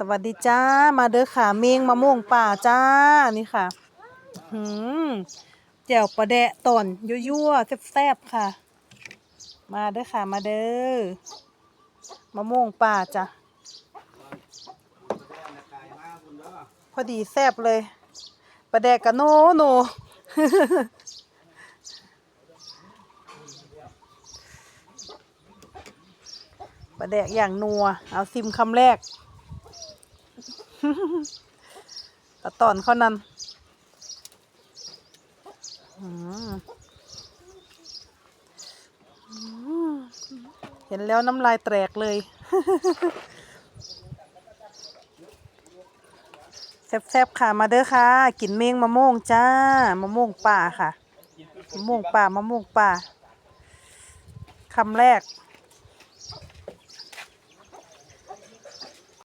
สวัสดีจ้า มาเด้อค่ะเมงมะม่วงป่าจ้า นี่ค่ะหืมแจ่วปลาแดะตอนยั่วๆแซ่บๆค่ะ มาเด้อค่ะ มาเด้อมะม่วงป่าจ้ะ พอดีแซ่บเลยปลาแดกกะโนโนปลาแดกอย่างนัว เอาซิมคำแรก ตะตอนเขานั้นเห็นแล้วน้ำลายแตกเลย แซ่บๆค่ะมาเด้อค่ะ กินเมงมะม่วงจ้ามะม่วงป่าค่ะมะม่วงป่ามะม่วงป่าคำแรก